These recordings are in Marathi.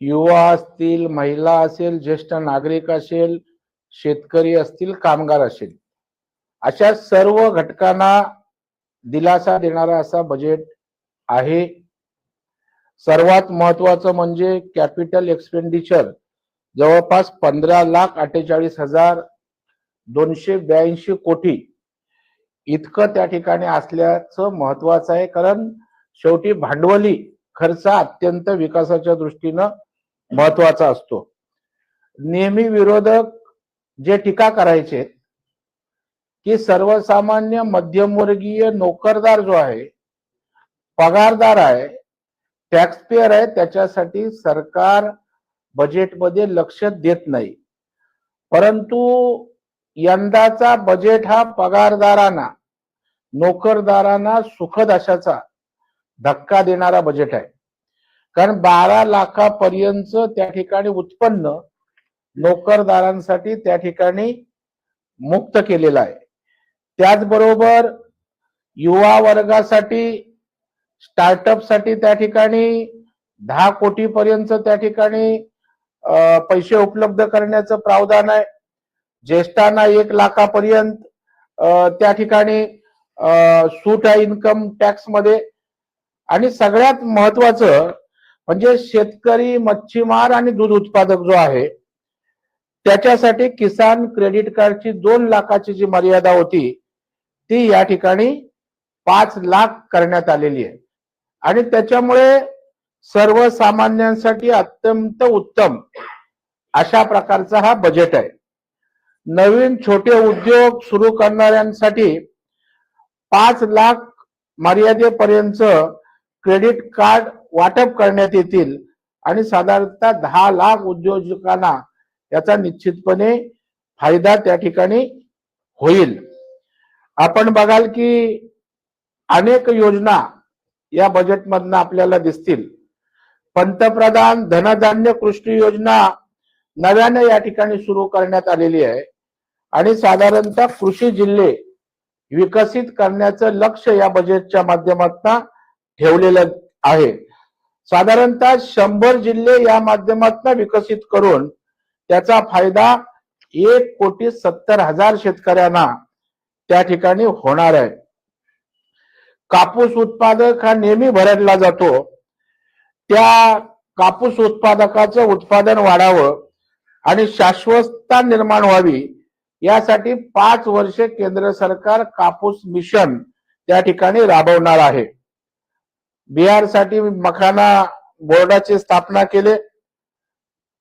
युवा असतील महिला असेल ज्येष्ठ नागरिक असेल शेतकरी असतील कामगार असेल. अशा सर्व घटकांना दिलासा देणारा असा बजेट आहे. सर्वात महत्वाचं म्हणजे कॅपिटल एक्सपेंडिचर जवळपास पंधरा लाख अठ्ठेचाळीस हजार दोनशे ब्याऐंशी कोटी. इतकं त्या ठिकाणी असल्याचं महत्वाचं आहे कारण शेवटी भांडवली खर्च अत्यंत विकासाच्या दृष्टीनं महत्त्वाचा असतो. नेहमी विरोधक जे टीका करायचे की सर्वसामान्य मध्यमवर्गीय नोकरदार जो आहे पगारदार आहे टॅक्सपेअर आहे त्याच्यासाठी सरकार बजेटमध्ये लक्ष देत नाही. परंतु यंदाचा बजेट हा पगारदारांना नोकरदारांना सुखद अशाचा धक्का देणारा बजेट आहे. कारण बारा लाखापर्यंत त्या ठिकाणी उत्पन्न नोकरदारांसाठी त्या ठिकाणी मुक्त केलेलं आहे. त्याचबरोबर युवा वर्गासाठी स्टार्टअपसाठी त्या ठिकाणी दहा कोटीपर्यंत त्या ठिकाणी पैसे उपलब्ध करण्याचं प्रावधान आहे. ज्येष्ठांना एक लाखापर्यंत अं, त्या ठिकाणी अं, सूट आहे इन्कम टॅक्समध्ये. आणि सगळ्यात महत्वाचं म्हणजे शेतकरी मच्छीमार आणि दूध उत्पादक जो आहे त्याच्यासाठी किसान क्रेडिट कार्डची दोन लाखाची जी मर्यादा होती ती या ठिकाणी पाच लाख करण्यात आलेली आहे. आणि त्याच्यामुळे सर्वसामान्यांसाठी अत्यंत उत्तम अशा प्रकारचा हा बजेट आहे. नवीन छोटे उद्योग सुरू करणाऱ्यांसाठी पाच लाख मर्यादेपर्यंत क्रेडिट कार्ड वाटप करण्यात येतील. आणि साधारणतः दहा लाख उद्योजकांना याचा निश्चितपणे फायदा त्या ठिकाणी होईल. आपण बघाल की अनेक योजना या बजेटमधनं आपल्याला दिसतील. पंतप्रधान धनधान्य कृषी योजना नव्याने या ठिकाणी सुरू करण्यात आलेली आहे. आणि साधारणतः कृषी जिल्हे विकसित करण्याचं लक्ष या बजेटच्या माध्यमातून ठेवलेलं आहे. साधारणतः शंभर जिल्हे या माध्यमातून विकसित करून त्याचा फायदा एक कोटी सत्तर हजार शेतकऱ्यांना त्या ठिकाणी होणार आहे. कापूस उत्पादक हा नेहमी भरडला जातो. त्या कापूस उत्पादकाचं उत्पादन वाढावं आणि शाश्वतता निर्माण व्हावी यासाठी पाच वर्षे केंद्र सरकार कापूस मिशन त्या ठिकाणी राबवणार आहे. बिहारसाठी मखाना बोर्डाची स्थापना केले.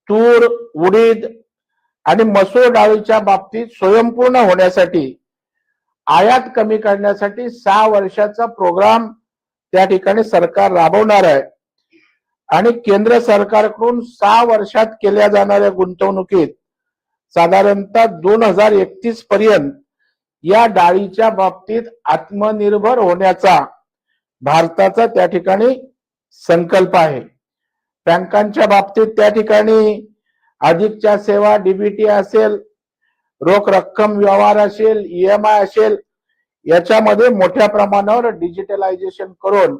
तूर उडीद आणि मसूर डाळीच्या बाबतीत स्वयंपूर्ण होण्यासाठी आयात कमी करण्यासाठी सहा वर्षाचा प्रोग्राम त्या ठिकाणी सरकार राबवणार आहे. आणि केंद्र सरकारकडून सहा वर्षात केल्या जाणाऱ्या गुंतवणुकीत साधारणतः दोन हजार एकतीस पर्यंत या डाळीच्या बाबतीत आत्मनिर्भर होण्याचा भारताचा त्या ठिकाणी संकल्प आहे. बँकांच्या बाबतीत त्या ठिकाणी अधिकच्या सेवा डीबीटी असेल रोख रक्कम व्यवहार असेल ईएमआय असेल याच्यामध्ये मोठ्या प्रमाणावर डिजिटलायझेशन करून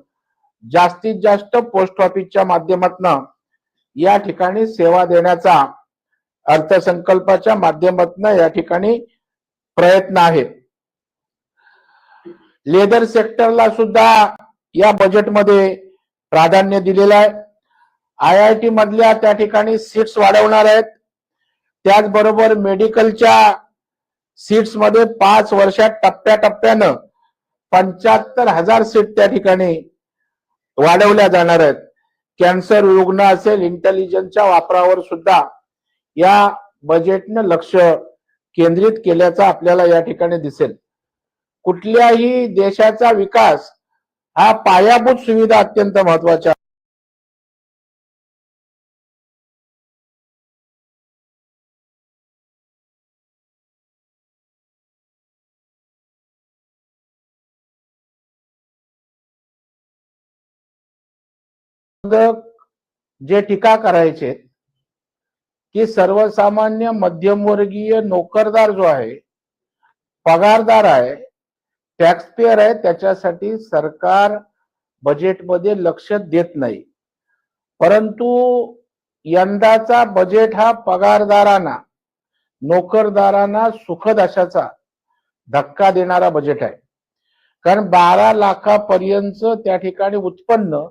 जास्तीत जास्त पोस्ट ऑफिसच्या माध्यमातून या ठिकाणी सेवा देण्याचा अर्थसंकल्पाच्या माध्यमातून या ठिकाणी प्रयत्न आहे. लेदर सेक्टरला सुद्धा या बजेटमध्ये प्राधान्य दिलेलं आहे. आय आय टी मधल्या त्या ठिकाणी सीट्स वाढवणार आहेत. त्याचबरोबर मेडिकलच्या सीट्समध्ये पाच वर्षात टप्प्याटप्प्यानं पंच्याहत्तर हजार सीट त्या ठिकाणी वाढवल्या जाणार आहेत. कॅन्सर रुग्ण असेल इंटेलिजन्सच्या वापरावर सुद्धा या बजेटनं लक्ष केंद्रित केल्याचं आपल्याला या ठिकाणी दिसेल. कुठल्याही देशाचा विकास हा पायाभूत सुविधा अत्यंत महत्त्वाच्या जे टीका करायचे की सर्वसामान्य मध्यमवर्गीय नोकरदार जो आहे पगारदार आहे टॅक्स पेअर आहे त्याच्यासाठी सरकार बजेटमध्ये लक्ष देत नाही. परंतु यंदाचा बजेट हा पगारदारांना नोकरदारांना सुखद अशाचा धक्का देणारा बजेट आहे. कारण बारा लाखापर्यंत त्या ठिकाणी उत्पन्न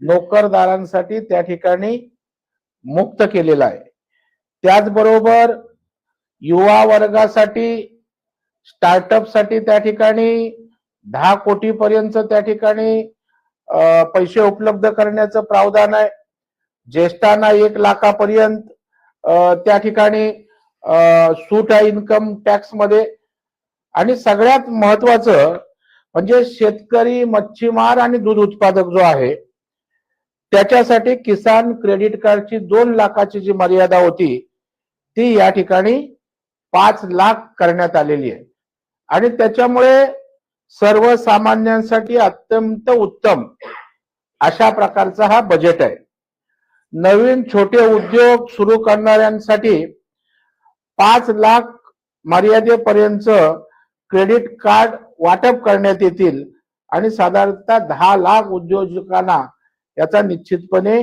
नोकरदारांसाठी त्या ठिकाणी मुक्त केलेलं आहे. त्याचबरोबर युवा वर्गासाठी स्टार्टअपसाठी त्या ठिकाणी दहा कोटी पर्यंत त्या ठिकाणी पैसे उपलब्ध करण्याचं प्रावधान आहे. ज्येष्ठांना एक लाखापर्यंत त्या ठिकाणी सूट आहे इन्कम टॅक्समध्ये आणि सगळ्यात महत्वाचं म्हणजे शेतकरी मच्छीमार आणि दूध उत्पादक जो आहे त्याच्यासाठी किसान क्रेडिट कार्डची दोन लाखाची जी मर्यादा होती ती या ठिकाणी पाच लाख करण्यात आलेली आहे. आणि त्याच्यामुळे सर्वसामान्यांसाठी अत्यंत उत्तम अशा प्रकारचा हा बजेट आहे. नवीन छोटे उद्योग सुरू करणाऱ्यांसाठी पाच लाख मर्यादेपर्यंत क्रेडिट कार्ड वाटप करण्यात येतील आणि साधारणतः दहा लाख उद्योजकांना याचा निश्चितपणे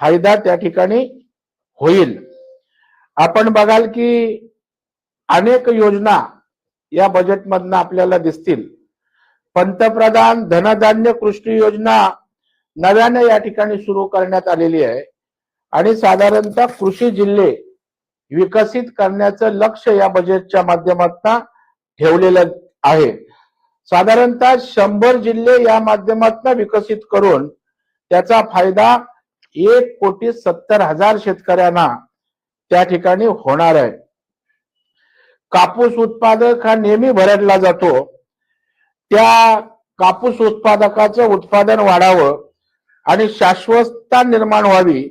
फायदा त्या ठिकाणी होईल. आपण बघाल की अनेक योजना या बजेटमधनं आपल्याला दिसतील. पंतप्रधान धनधान्य कृषी योजना नव्याने या ठिकाणी सुरू करण्यात आलेली आहे. आणि साधारणतः कृषी जिल्हे विकसित करण्याचं लक्ष या बजेटच्या माध्यमातून ठेवलेलं आहे. साधारणतः शंभर जिल्हे या माध्यमातून विकसित करून त्याचा फायदा एक कोटी सत्तर हजार शेतकऱ्यांना त्या ठिकाणी होणार आहे. कापूस उत्पादक हा नेहमी भरडला जातो. त्या कापूस उत्पादकाचं उत्पादन वाढावं आणि शाश्वतता निर्माण व्हावी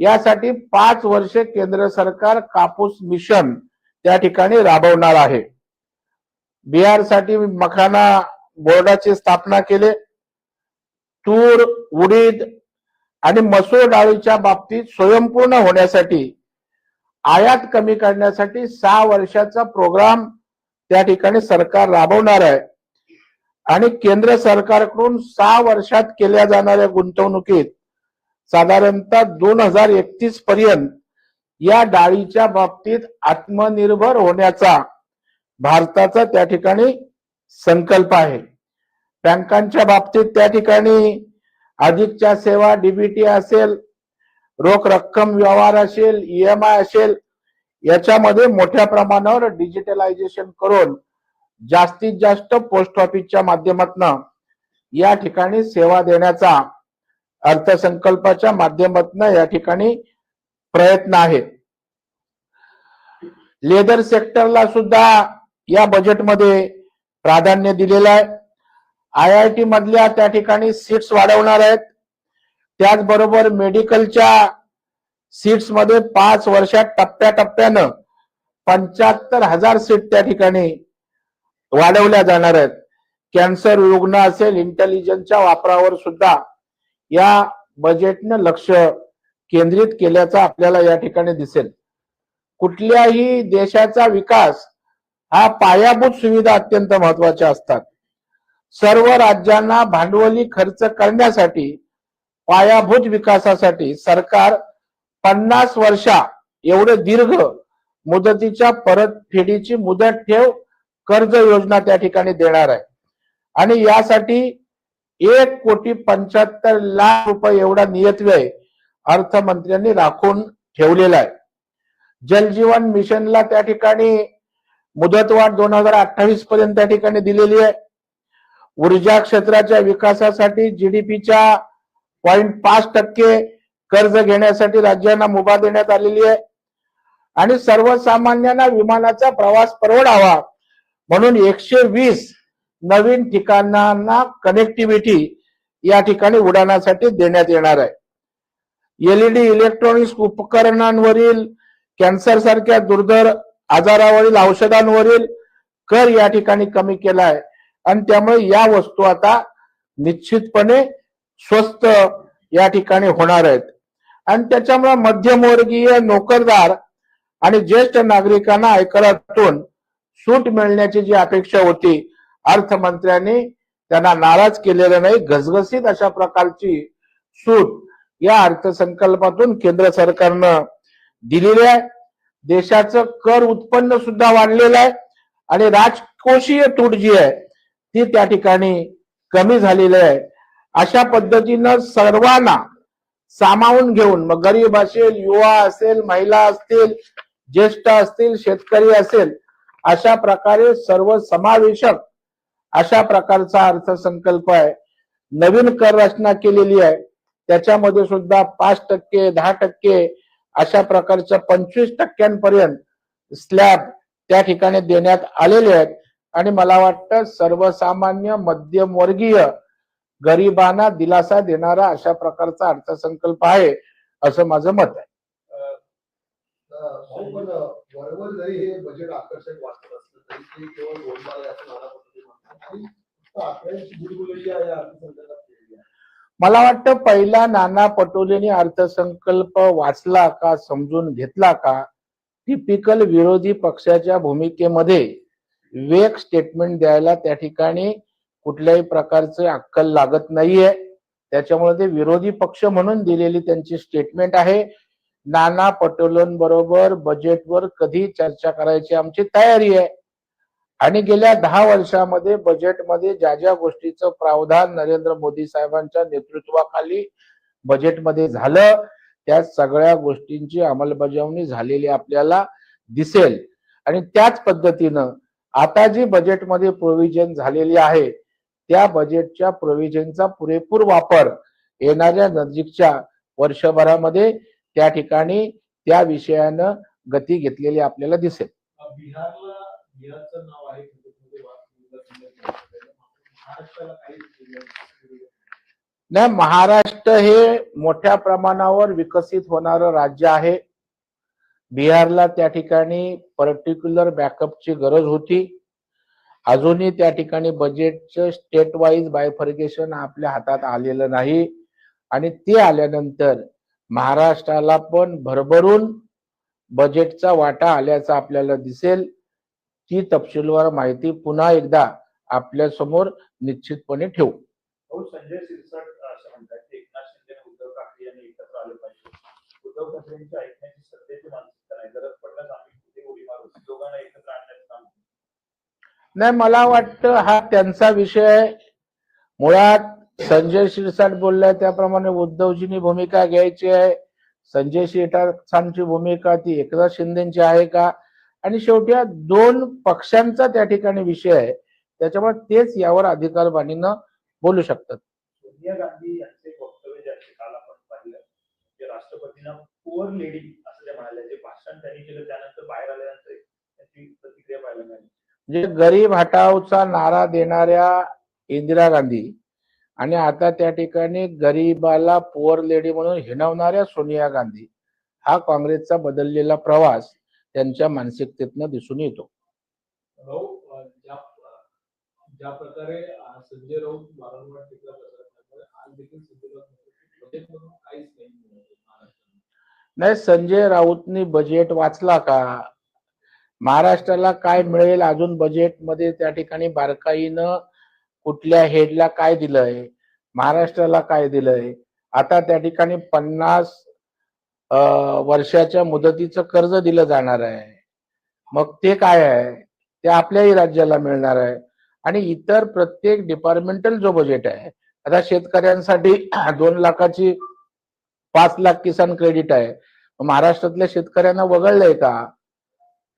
यासाठी पाच वर्षे केंद्र सरकार कापूस मिशन त्या ठिकाणी राबवणार आहे. बिहारसाठी मखाना बोर्डाची स्थापना केले. तूर उडीद आणि मसूर डाळीच्या बाबतीत स्वयंपूर्ण होण्यासाठी आयात कमी करण्यासाठी सहा वर्षाचा प्रोग्राम त्या ठिकाणी सरकार राबवणार आहे. आणि केंद्र सरकारकडून सहा वर्षात केल्या जाणाऱ्या गुंतवणुकीत साधारणतः दोन हजार एकतीस पर्यंत या डाळीच्या बाबतीत आत्मनिर्भर होण्याचा भारताचा त्या ठिकाणी संकल्प आहे. बँकांच्या बाबतीत त्या ठिकाणी अधिकच्या सेवा डीबीटी असेल रोख रक्कम व्यवहार असेल ईएमआय असेल याच्यामध्ये मोठ्या प्रमाणावर डिजिटलायझेशन करून जास्तीत जास्त पोस्ट ऑफिसच्या माध्यमातून या ठिकाणी सेवा देण्याचा अर्थसंकल्पाच्या माध्यमातून या ठिकाणी प्रयत्न आहे. लेदर सेक्टरला सुद्धा या बजेटमध्ये प्राधान्य दिलेलं आहे. आय आय टी मधल्या त्या ठिकाणी सीट्स वाढवणार आहेत. त्याचबरोबर मेडिकलच्या सीट्समध्ये पाच वर्षात टप्प्याटप्प्यानं पंच्याहत्तर हजार सीट त्या ठिकाणी वाढवल्या जाणार आहेत. कॅन्सर रुग्ण असेल इंटेलिजन्सच्या वापरावर सुद्धा या बजेटनं लक्ष केंद्रित केल्याचं आपल्याला या ठिकाणी दिसेल. कुठल्याही देशाचा विकास हा पायाभूत सुविधा अत्यंत महत्त्वाच्या असतात. सर्व राज्यांना भांडवली खर्च करण्यासाठी पायाभूत विकासासाठी सरकार पन्नास वर्षा एवढे दीर्घ मुदतीच्या परतफेडीची मुदत ठेव कर्ज योजना त्या ठिकाणी देणार आहे. आणि यासाठी एक कोटी पंच्याहत्तर लाख रुपये एवढा नियतव्यय अर्थमंत्र्यांनी राखून ठेवलेला आहे. जलजीवन मिशनला त्या ठिकाणी मुदतवाढ दोन हजार अठ्ठावीस पर्यंत त्या ठिकाणी दिलेली आहे. ऊर्जा क्षेत्राच्या विकासासाठी जीडीपीच्या पॉईंट पाच टक्के कर्ज घेण्यासाठी राज्यांना मुभा देण्यात आलेली आहे. आणि सर्वसामान्यांना विमानाचा प्रवास परवडावा म्हणून एकशे वीस नवीन ठिकाणांना कनेक्टिव्हिटी या ठिकाणी उड्डाणासाठी देण्यात येणार आहे. एलईडी इलेक्ट्रॉनिक्स उपकरणांवरील कॅन्सर सारख्या दुर्धर आजारावरील औषधांवरील कर या ठिकाणी कमी केला आहे. आणि त्यामुळे या वस्तू आता निश्चितपणे स्वस्त या ठिकाणी होणार आहेत. आणि त्याच्यामुळे मध्यमवर्गीय नोकरदार आणि ज्येष्ठ नागरिकांना आयकरातून सूट मिळण्याची जी अपेक्षा होती अर्थमंत्र्यांनी त्यांना नाराज केलेलं नाही घसघसीत अशा प्रकारची सूट या अर्थसंकल्पातून केंद्र सरकारनं दिलेली आहे. देशाचं कर उत्पन्न सुद्धा वाढलेलं आहे आणि राजकोषीय तूट जी आहे ती त्या ठिकाणी कमी झालेली आहे. अशा पद्धतीनं सर्वांना सामावून घेऊन मग गरीब असेल युवा असेल महिला असतील ज्येष्ठ असतील शेतकरी असेल अशा प्रकारे सर्व समावेशक अशा प्रकारचा अर्थसंकल्प आहे. नवीन कर रचना केलेली आहे. त्याच्यामध्ये सुद्धा पाच टक्के दहा टक्के अशा प्रकारच्या पंचवीस टक्क्यांपर्यंत स्लॅब त्या ठिकाणी देण्यात आलेले आहेत. आणि मला वाटतं सर्वसामान्य मध्यमवर्गीय गरिबांना दिलासा देणारा अशा प्रकारचा अर्थसंकल्प आहे असं माझं मत आहे. हे मला वाटतं पहिला नाना पटोलेने अर्थसंकल्प वाचला का समजून घेतला का टिपिकल विरोधी पक्षाच्या भूमिकेमध्ये वेग स्टेटमेंट द्यायला त्या ठिकाणी कुठल्याही प्रकारचे अक्कल लागत नाहीये. त्याच्यामुळे ते विरोधी पक्ष म्हणून दिलेली त्यांची स्टेटमेंट आहे. नाना पटोलेंबरोबर बजेटवर कधी चर्चा करायची आमची तयारी आहे. आणि गेल्या दहा वर्षामध्ये बजेटमध्ये ज्या ज्या गोष्टीचं प्रावधान नरेंद्र मोदी साहेबांच्या नेतृत्वाखाली बजेटमध्ये झालं त्या सगळ्या गोष्टींची अंमलबजावणी झालेली आपल्याला दिसेल. आणि त्याच पद्धतीनं आता जी बजेटमध्ये प्रोव्हिजन झालेली आहे त्या बजेटच्या प्रोव्हिजनचा पुरेपूर वापर येणाऱ्या नजीकच्या वर्षभरामध्ये त्या ठिकाणी त्या विषयानं गती घेतलेली आपल्याला दिसेल. नाही. महाराष्ट्र हे मोठ्या प्रमाणावर विकसित होणारं राज्य आहे. बिहारला त्या ठिकाणी पर्टिक्युलर बॅकअपची गरज होती. अजूनही त्या ठिकाणी बजेटचं स्टेट वाईज बायफर्गेशन आपल्या हातात आलेलं नाही. आणि ते आल्यानंतर महाराष्ट्राला पण भरभरून बजेटचा वाटा आल्याचा आपल्याला दिसेल. ती तपशीलवार माहिती पुन्हा एकदा आपल्यासमोर निश्चितपणे ठेवू. संजय शिरसाट असं म्हणतात एकनाथ शिंदे उद्धव ठाकरे यांनी एकत्र आले पाहिजे. उद्धव ठाकरेंच्या ऐकण्याची सध्याची माणसं नाही गरज पडल्यास आम्ही कुठे उडी मारू दोघांना एकत्र आणण्याचं काम करू. नाही मला वाटतं हा त्यांचा विषय. मुळात संजय शिरसाट बोललाय त्याप्रमाणे उद्धवजीनी भूमिका घ्यायची आहे. संजय शिरसाटांची भूमिका ती एकनाथ शिंदेची आहे का? आणि शेवटी हा दोन पक्षांचा त्या ठिकाणी विषय आहे. त्याच्यामुळे तेच यावर अधिकारबाणीनं बोलू शकतात. सोनिया गांधी यांचे वक्तव्य जे आहे काल आपण पाहिलं जे राष्ट्रपतींना पुअर लेडी असं ते म्हणाले जे भाषण त्यांनी केलं त्यानंतर बाहेर आल्यानंतर त्यांची प्रतिक्रिया पाहायला मिळाली. म्हणजे गरीब हटावचा नारा देणाऱ्या इंदिरा गांधी आणि आता त्या ठिकाणी गरीबाला पुअर लेडी म्हणून हिणवणाऱ्या सोनिया गांधी हा काँग्रेसचा बदललेला प्रवास त्यांच्या मानसिकतेतनं दिसून येतो. ज्या प्रकारे संजय राऊत वारंवार टीका आज देखील संजय राऊत काहीच नाही नाही संजय राऊतनी बजेट वाचला का? महाराष्ट्राला काय मिळेल? अजून बजेटमध्ये त्या ठिकाणी बारकाईनं कुठल्या हेडला काय दिलंय? महाराष्ट्राला काय दिलंय? आता त्या ठिकाणी पन्नास वर्षाच्या मुदतीचं कर्ज दिलं जाणार आहे. मग ते काय आहे? ते आपल्याही राज्याला मिळणार आहे. आणि इतर प्रत्येक डिपार्टमेंटल जो बजेट आहे आता शेतकऱ्यांसाठी दोन लाखाची पाच लाख किसान क्रेडिट आहे. महाराष्ट्रातल्या शेतकऱ्यांना वगळलंय का?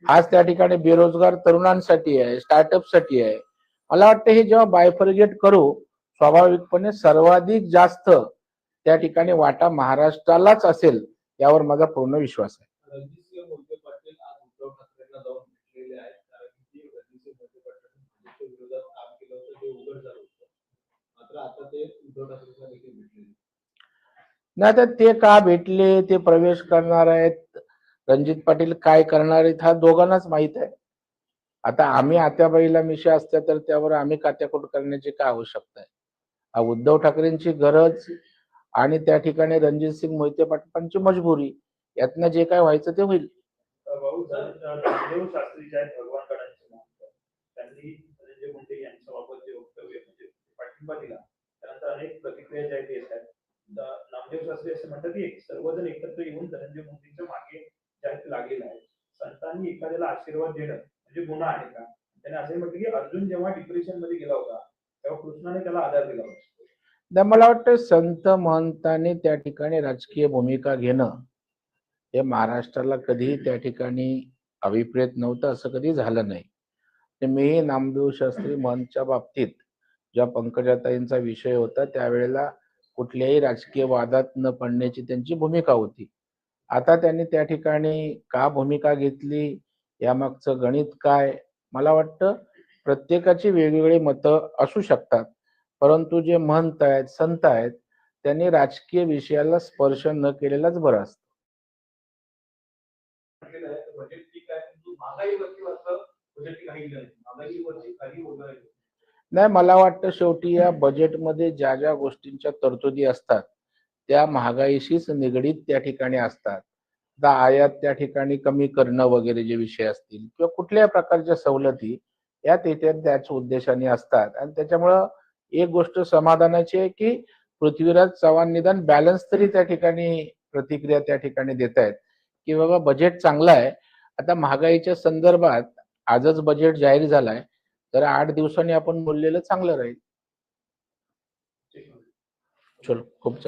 आज त्या ठिकाणी बेरोजगार तरुणांसाठी आहे स्टार्टअपसाठी आहे. मला वाटतं हे जेव्हा बायफर्गेट करू स्वाभाविकपणे सर्वाधिक जास्त त्या ठिकाणी वाटा महाराष्ट्रालाच असेल यावर माझा पूर्ण विश्वास आहे. नाही तर ते का भेटले ते प्रवेश करणार आहेत रणजित पाटील काय करणार आहेत हा दोघांनाच माहीत आहे. आता आम्ही आत्याबाईला मिशा असत्या तर त्यावर आम्ही कात्याकोट करण्याची काय आवश्यकता आहे? हा उद्धव ठाकरेंची गरज आणि त्या ठिकाणी रणजित सिंग मोहिते पाटलांची मजबुरी यातनं जे काय व्हायचं ते होईल. नामदेव शास्त्री जे असं म्हणतात की सर्वजण एकत्र येऊन धनंजय मुंडेच्या मागे जास्त लागलेला आहे. संतांनी एखाद्याला आशीर्वाद देणं म्हणजे गुन्हा आहे का? त्याने असे म्हटलं की अर्जुन जेव्हा डिप्रेशनमध्ये गेला होता तेव्हा कृष्णाने त्याला आधार दिला होता. मला वाटतं संत महंतांनी त्या ठिकाणी राजकीय भूमिका घेणं हे महाराष्ट्राला कधीही त्या ठिकाणी अभिप्रेत नव्हतं असं कधी झालं नाही. तर मीही नामदेव शास्त्री महंतच्या बाबतीत ज्या पंकजाताईंचा विषय होता त्यावेळेला कुठल्याही राजकीय वादात न पडण्याची त्यांची भूमिका होती. आता त्यांनी त्या ठिकाणी का भूमिका घेतली? यामागचं गणित काय? मला वाटतं प्रत्येकाची वेगवेगळी मतं असू शकतात. परंतु जे महंत आहेत संत आहेत त्यांनी राजकीय विषयाला स्पर्श न केलेलाच बरं असतं. नाही मला वाटतं शेवटी या बजेटमध्ये ज्या ज्या गोष्टींच्या तरतुदी असतात त्या महागाईशीच निगडीत त्या ठिकाणी असतात. आता आयात त्या ठिकाणी कमी करणं वगैरे जे विषय असतील किंवा कुठल्याही प्रकारच्या सवलती या तेथे त्याच उद्देशाने असतात. आणि त्याच्यामुळं एक गोष्ट समाधानाची आहे की पृथ्वीराज चव्हाण निदान बॅलन्स तरी त्या ठिकाणी प्रतिक्रिया त्या ठिकाणी देत आहेत की बाबा बजेट चांगलं आहे आता महागाईच्या संदर्भात आजच बजेट जाहीर झालाय. तर आठ दिवसांनी आपण बोललेलं चांगलं राहील. चलो खूप